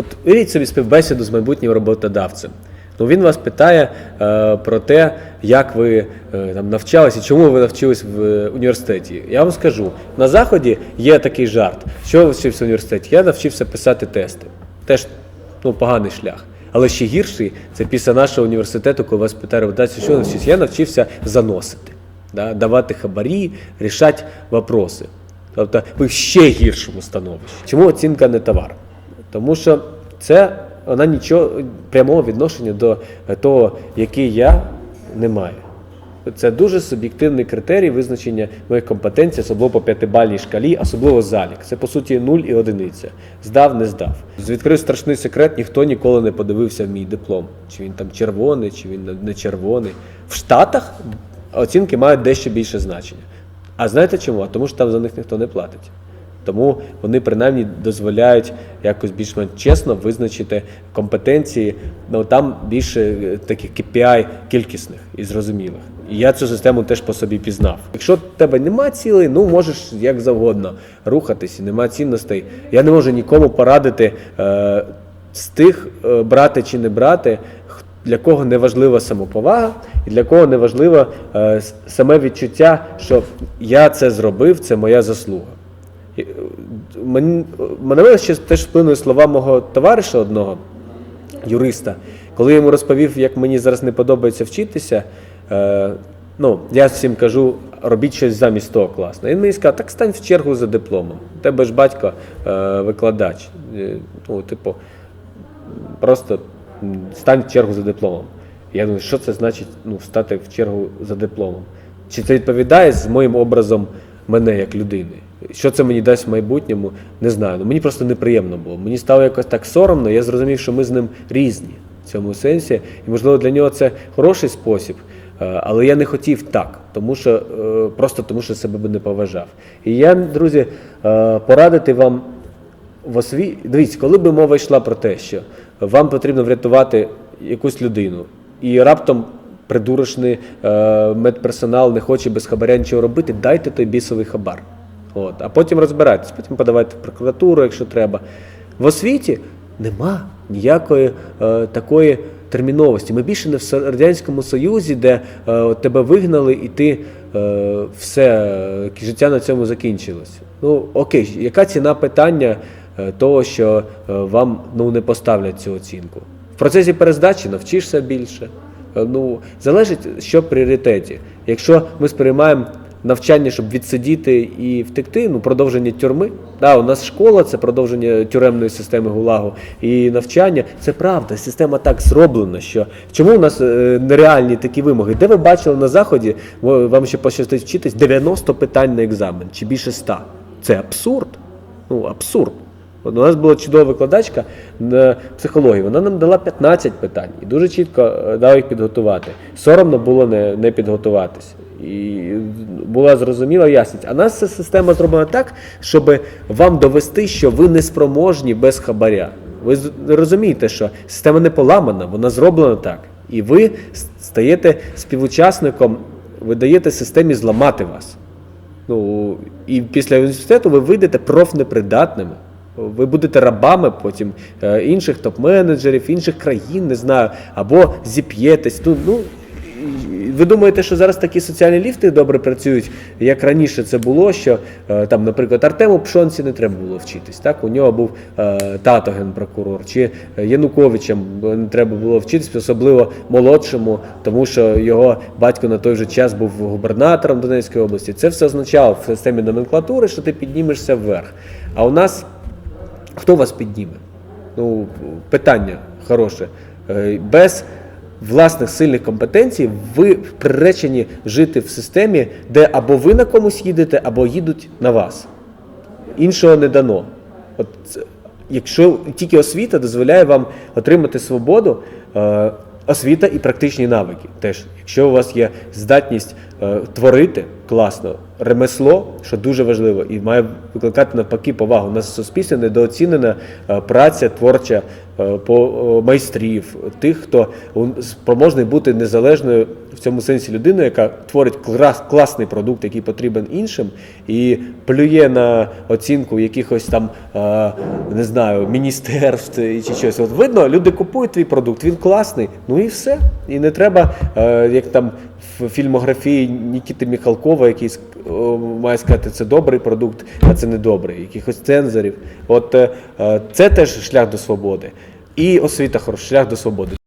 От уявіть собі співбесіду з майбутнім роботодавцем. Ну, він вас питає е, про те, як ви е, там навчалися, чому ви навчились в е, університеті. Я вам скажу: на заході є такий жарт. Що я вчився в університеті? Я навчився писати тести. Теж ну, поганий шлях. Але ще гірший це після нашого університету, коли вас питає роботодавець, що навчився? Я навчився заносити, да, давати хабарі, рішати вопроси. Тобто ви в ще гіршому становищі. Чому оцінка не товар? Тому що це вона нічого прямого відношення до того, який я не маю. Це дуже суб'єктивний критерій визначення моїх компетенцій, особливо по п'ятибальній шкалі, особливо залік. Це по суті нуль і одиниця. Здав, не здав. Відкрив страшний секрет, ніхто ніколи не подивився мій диплом. Чи він там червоний, чи він не червоний. В Штатах оцінки мають дещо більше значення. А знаєте чому? А Тому що там за них ніхто не платить. Тому вони принаймні дозволяють якось більш-менш чесно визначити компетенції. Ну там більше е, таких KPI кількісних і зрозумілих. І я цю систему теж по собі пізнав. Якщо в тебе нема цілей, ну можеш як завгодно рухатись, і нема цінностей. Я не можу нікому порадити е, з тих е, брати чи не брати, для кого не важлива самоповага, і для кого не важливо е, саме відчуття, що я це зробив, це моя заслуга. І, е, Мені, мене ще теж вплинули слова мого товариша одного, юриста, коли я йому розповів, як мені зараз не подобається вчитися. Е, ну, я всім кажу, робіть щось замість того класно. Він мені сказав, так стань в чергу за дипломом. У тебе ж батько е, викладач. Е, ну, типу, просто стань в чергу за дипломом. Я думаю, що це значить ну, стати в чергу за дипломом? Чи це відповідає з моїм образом мене як людини? Що це мені дасть в майбутньому, не знаю. Ну, мені просто неприємно було. Мені стало якось так соромно, я зрозумів, що ми з ним різні в цьому сенсі. І, можливо, для нього це хороший спосіб. Е, Але я не хотів так, тому що е, просто тому, що себе би не поважав. І я, друзі, е, порадити вам в осві... Дивіться, коли би мова йшла про те, що вам потрібно врятувати якусь людину, і раптом придурочний медперсонал не хоче без хабаря нічого робити, дайте той бісовий хабар. От, а потім розбирайтесь, потім подавайте в прокуратуру, якщо треба. В освіті нема ніякої е, такої терміновості. Ми більше не в Радянському Союзі, де е, тебе вигнали, і ти е, все е, життя на цьому закінчилось. Ну окей, яка ціна питання е, того, що е, вам ну, не поставлять цю оцінку? В процесі перездачі навчишся більше. Е, Ну, залежить, що в пріоритеті. Якщо ми сприймаємо навчання, щоб відсидіти і втекти, ну продовження тюрми. Да, у нас школа це продовження тюремної системи ГУЛАГу. І навчання це правда. Система так зроблена, що чому у нас е, нереальні такі вимоги? Де ви бачили на заході, вам ще пощастить вчитись 90 питань на екзамен чи більше 100? Це абсурд. Ну, абсурд. У нас була чудова викладачка на психології. Вона нам дала 15 питань і дуже чітко е, дала їх підготувати. Соромно було не, не підготуватись. І була зрозуміла ясність. А нас ця система зроблена так, щоб вам довести, що ви не спроможні без хабаря. Ви розумієте, що система не поламана, вона зроблена так. І ви стаєте співучасником, ви даєте системі зламати вас. Ну, і після університету ви вийдете профнепридатними. Ви будете рабами потім е, інших топ-менеджерів, інших країн, не знаю, або зіп'єтесь. Ну, ну, ви думаєте, що зараз такі соціальні ліфти добре працюють, як раніше це було, що е, там, наприклад, Артему Пшонці не треба було вчитись. Так? У нього був е, тато генпрокурор, чи Януковичем не треба було вчитись, особливо молодшому, тому що його батько на той же час був губернатором Донецької області. Це все означало в системі номенклатури, що ти піднімешся вверх. А у нас хто вас підніме? Ну, питання хороше. Е, Без власних сильних компетенцій ви приречені жити в системі, де або ви на комусь їдете, або їдуть на вас. Іншого не дано. От, якщо тільки освіта дозволяє вам отримати свободу, е, освіта і практичні навики теж. Якщо у вас є здатність е, творити, класно. Ремесло, що дуже важливо, і має викликати навпаки повагу. У нас в суспільстві недооцінена е, праця творча е, по е, майстрів, тих, хто спроможний бути незалежною в цьому сенсі людиною, яка творить клас, класний продукт, який потрібен іншим, і плює на оцінку якихось там не знаю, міністерств чи щось. От видно, люди купують твій продукт, він класний, ну і все. І не треба, як там в фільмографії Нікіти Міхалкова, який має сказати, це добрий продукт, а це не добрий, якихось цензорів. От е, е, це теж шлях до свободи. І освіта хороша, шлях до свободи.